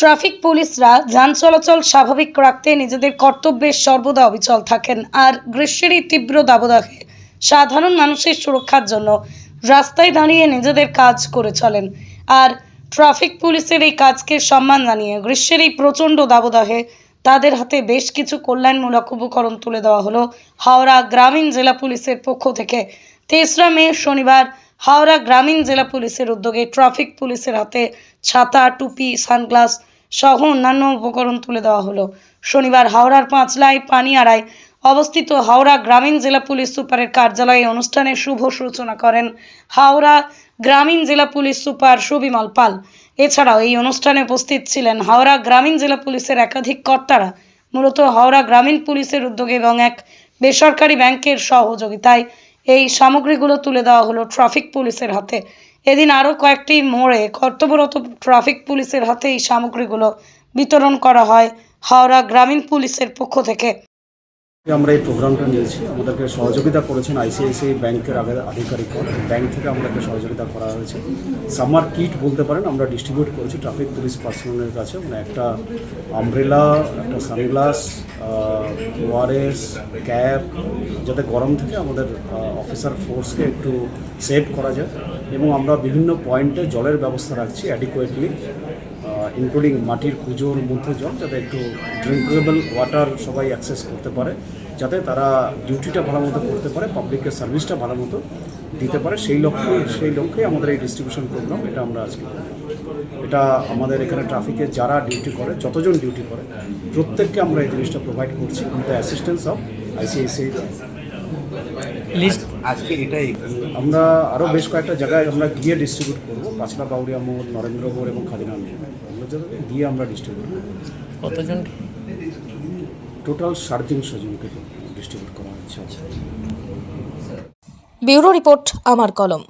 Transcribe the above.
Traffic পুলিশরা যান চলাচল স্বাভাবিক রাখতে নিজেদের কর্তব্যে সর্বদা অবিচল থাকেন আর গ্রীষ্মের এই তীব্র দাবদাহে সাধারণ মানুষের সুরক্ষার জন্য রাস্তায় দাঁড়িয়ে নিজেদের কাজ করে চলেন। আর ট্রাফিক পুলিশের এই কাজকে সম্মান জানিয়ে গ্রীষ্মের এই প্রচণ্ড দাবদাহে তাদের হাতে বেশ কিছু কল্যাণমূলক উপকরণ তুলে দেওয়া হলো হাওড়া গ্রামীণ জেলা পুলিশের পক্ষ থেকে। তেসরা মে, শনিবার, হাওড়া গ্রামীণ জেলা পুলিশের উদ্যোগে ট্রাফিক পুলিশের হাতে ছাতা, টুপি, সানগ্লাস সহ অন্যান্য উপকরণ তুলে দেওয়া হলো। শনিবার হাওড়ার পাঁচলাই পানিয়াড়ায় অবস্থিত হাওড়া গ্রামীণ জেলা পুলিশ সুপারের কার্যালয়ে অনুষ্ঠানে শুভ সূচনা করেন হাওড়া গ্রামীণ জেলা পুলিশ সুপার সুবিমল পাল। এছাড়াও এই অনুষ্ঠানে উপস্থিত ছিলেন হাওড়া গ্রামীণ জেলা পুলিশের একাধিক কর্তারা, মূলত হাওড়া গ্রামীণ পুলিশের উদ্যোগে এবং এক বেসরকারি ব্যাংকের সহযোগিতায় এই সামগ্রীগুলো তুলে দেওয়া হলো ট্রাফিক পুলিশের হাতে। এদিন আরও কয়েকটি মোড়ে কর্তব্যরত ট্রাফিক পুলিশের হাতে এই সামগ্রীগুলো বিতরণ করা হয় হাওড়া গ্রামীণ পুলিশের পক্ষ থেকে। আমরা এই প্রোগ্রামটা নিয়েছি। আমাদেরকে সহযোগিতা করেছেন আইসিআইসিআই ব্যাংকের আগে আধিকারিক ব্যাংক থেকে আমাদেরকে সহযোগিতা করা হয়েছে। সামার কিট বলতে পারেন, আমরা ডিস্ট্রিবিউট করেছি। ট্রাফিক পুলিশ পার্সোনালের কাছে। মানে একটা আমব্রেলা একটা সানগ্লাস ওয়ারেস ক্যাপ যাতে গরম থেকে আমাদের অফিসার ফোর্সকে একটু সেভ করা যায় এবং আমরা বিভিন্ন পয়েন্টে জলের ব্যবস্থা রাখছি অ্যাডিকুয়েটলি ইনক্লুডিং মাটির কুজোর মধ্যে জল, যাতে একটু ড্রিঙ্কেবল ওয়াটার সবাই অ্যাক্সেস করতে পারে, যাতে তারা ডিউটিটা ভালো মতো করতে পারে পাবলিকের সার্ভিসটা ভালো মতো দিতে পারে সেই লক্ষ্যে সেই লক্ষ্যে আমাদের এই ডিস্ট্রিবিউশন প্রোগ্রাম এটা আমরা আজকে। এটা আমাদের এখানে ট্রাফিকে যারা ডিউটি করে যতজন ডিউটি করে প্রত্যেককে আমরা এই জিনিসটা প্রোভাইড করছি with the assistance of ICICI list আজকে এটাই আমরা আরও বেশ কয়েকটা জায়গায় আমরা গিয়ে ডিস্ট্রিবিউট করব পাঁচলা বাউরিয়া মোড় নরেন্দ্র মোড় এবং খাদিনা গিয়ে আমরা ডিস্ট্রিবিউট করব। কতজন? টোটাল সাড়ে তিনশো জনকে ডিস্ট্রিবিউট করা হচ্ছে। ব্যুরো রিপোর্ট আমার কলম।